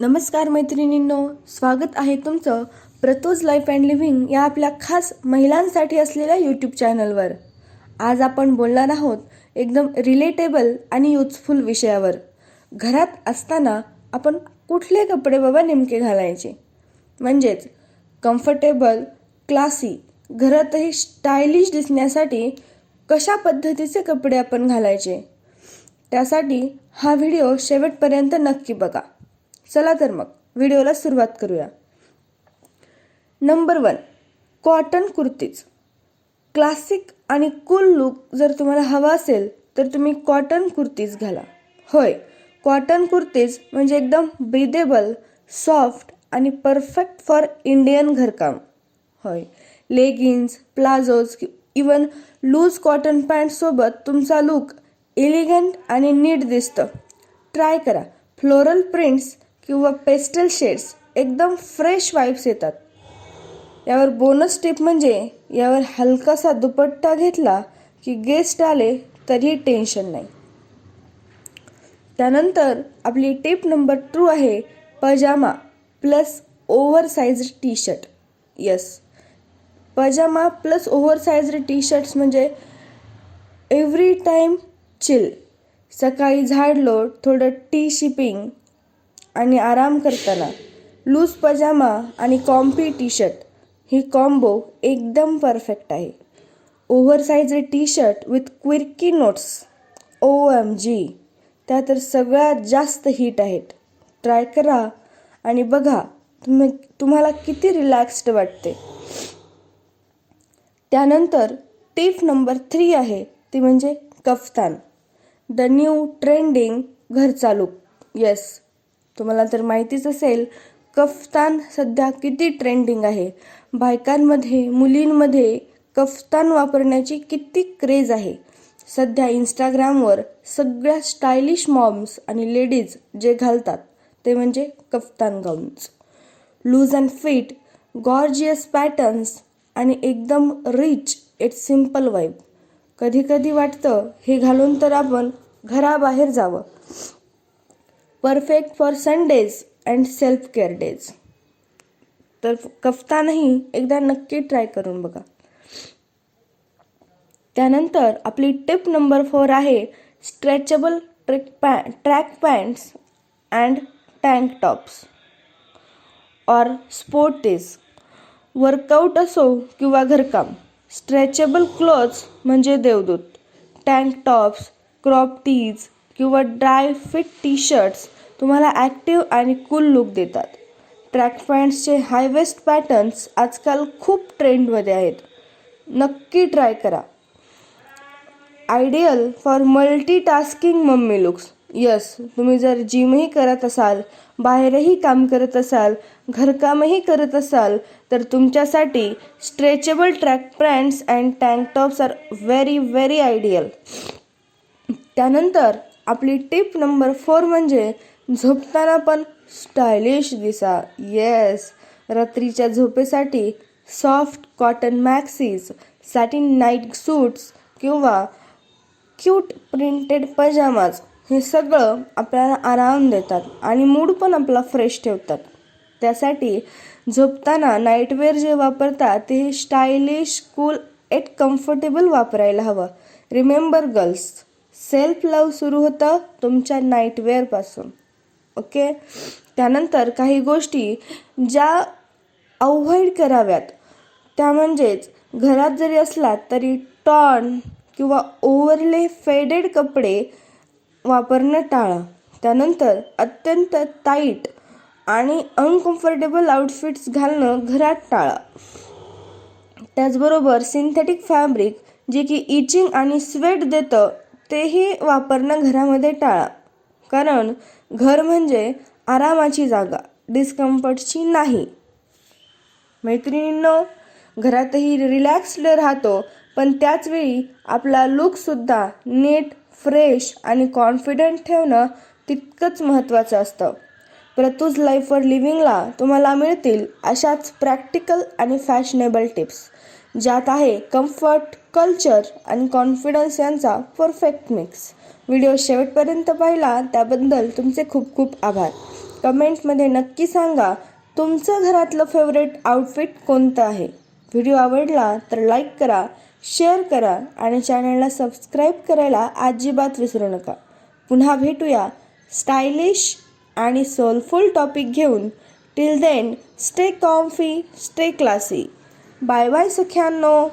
नमस्कार मैत्रिणींनो स्वागत आहे तुमचं प्रतोज लाईफ अँड लिव्हिंग या आपल्या खास महिलांसाठी असलेल्या यूट्यूब चॅनलवर आज आपण बोलणार आहोत एकदम रिलेटेबल आणि युजफुल विषयावर. घरात असताना आपण कुठले कपडे बाबा नेमके घालायचे? म्हणजेच कम्फर्टेबल क्लासी घरातही स्टायलिश दिसण्यासाठी कशा पद्धतीचे कपडे आपण घालायचे? त्यासाठी हा व्हिडिओ शेवटपर्यंत नक्की बघा. चला तर मग व्हिडिओला सुरुवात करूया. Number one cotton kurtis. Classic आणि कूल लुक जर तुम्हाला हवा असेल तर तुम्ही कॉटन कुर्तीज घाला. होय कॉटन कुर्तीज म्हणजे एकदम ब्रिदेबल सॉफ्ट आणि परफेक्ट फॉर इंडियन घरकाम. होय leggings palazzos even loose cotton पॅन्टसोबत तुमचा लुक एलिगंट आणि नीट दिसतं. ट्राय करा. फ्लोरल प्रिंट्स किंवा पेस्टल शेड्स एकदम फ्रेश वाईब्स येतात. यावर बोनस टिप म्हणजे यावर हलकासा दुपट्टा घेतला की गेस्ट आले तरीही टेन्शन नाही. त्यानंतर आपली टिप नंबर टू आहे pyjama plus oversize T shirt yes pyjama plus oversize T shirts म्हणजे एव्हरी टाईम चिल सकाळी झाडलो थोडं टी शिपिंग आणि आराम करताना लूज पजामा आणि कॉम्पी टी शर्ट ही कॉम्बो एकदम परफेक्ट आहे. Oversize T shirt with quirky notes O M G त्या तर सगळ्यात जास्त हिट आहेत. ट्राय करा आणि बघा तुम्ही तुम्हाला किती रिलॅक्स्ड वाटते. त्यानंतर टिप नंबर थ्री आहे ती म्हणजे कफ्तान. द न्यू ट्रेंडिंग घरचा लुक येस तुम्हाला तर माहितीच असेल कफ्तान सध्या किती ट्रेंडिंग आहे. बायकांमध्ये मुलींमध्ये कफ्तान वापरण्याची किती क्रेज आहे. सध्या इंस्टाग्रामवर सगळ्या स्टायलिश मॉम्स आणि लेडीज जे घालतात ते म्हणजे kaftan gowns loose and fit gorgeous patterns आणि एकदम रिच इट्स सिंपल वाईब कधी कधी वाटतं हे घालून तर आपण घराबाहेर जावं. Perfect for Sundays and self care days. तर कफ्तानही एकदा नक्की ट्राय करून बघा. त्यानंतर आपली टिप नंबर फोर आहे स्ट्रेचेबल ट्रेक पॅ track pants and tank tops. Or sports workout असो किंवा घरकाम. स्ट्रेचेबल क्लोथ्स म्हणजे देवदूत. टँक टॉप्स क्रॉप टीज किंवा ड्राय फिट टी शर्ट्स तुम्हाला ॲक्टिव्ह आणि कूल लुक देतात. ट्रॅक पॅन्ट्सचे हाय वेस्ट पॅटर्न्स आजकाल खूप ट्रेंडमध्ये आहेत. नक्की ट्राय करा. Ideal for multitasking mummy looks yes तुम्ही जर जिमही करत असाल बाहेरही काम करत असाल घरकामही करत असाल तर तुमच्यासाठी stretchable track pants and tank tops are very very ideal त्यानंतर आपली टिप नंबर फोर म्हणजे झोपताना पण स्टायलिश दिसा. येस रात्रीच्या झोपेसाठी soft cotton maxis satin night suits किंवा क्यूट प्रिंटेड पजामाज हे सगळं आपल्याला आराम देतात आणि मूड पण आपला फ्रेश ठेवतात. त्यासाठी झोपताना नाईटवेअर जे वापरतात ते स्टायलिश कूल एट कम्फर्टेबल वापरायला हवं. रिमेंबर गर्ल्स सेल्फ लव सुरू होतं तुमच्या नाईटवेअरपासून. ओके? त्यानंतर काही गोष्टी ज्या अवॉइड कराव्यात. त्या म्हणजेच घरात जरी असलात तरी टॉन किंवा ओव्हरले फेडेड कपडे वापरणं टाळा. त्यानंतर अत्यंत टाईट आणि अनकम्फर्टेबल आउटफिट्स घालणं घरात टाळा. त्याचबरोबर सिंथेटिक फॅब्रिक जे की इचिंग आणि स्वेट देतं तेही वापरणं घरामध्ये टाळा. कारण घर म्हणजे आरामाची जागा डिस्कम्फर्टची नाही. मैत्रिणींनो घरातही रिलॅक्स्ड राहतो पण त्याचवेळी आपला लुकसुद्धा नीट फ्रेश आणि कॉन्फिडंट ठेवणं तितकंच महत्त्वाचं असतं. प्रतूज लाईफ फॉर लिव्हिंगला तुम्हाला मिळतील अशाच प्रॅक्टिकल आणि फॅशनेबल टिप्स ज्यात आहे कम्फर्ट कल्चर आणि कॉन्फिडन्स यांचा परफेक्ट मिक्स व्हिडिओ शेवटपर्यंत पाहिला त्याबद्दल तुमचे खूप खूप आभार. कमेंट्समध्ये नक्की सांगा तुमचं घरातलं फेवरेट आउटफिट कोणतं आहे? व्हिडिओ आवडला तर लाईक करा शेअर करा आणि चॅनलला सबस्क्राईब करायला अजिबात विसरू नका. पुन्हा भेटूया स्टायलिश आणि सोलफुल टॉपिक घेऊन. Till then stay comfy stay classy bye bye सख्यांनो.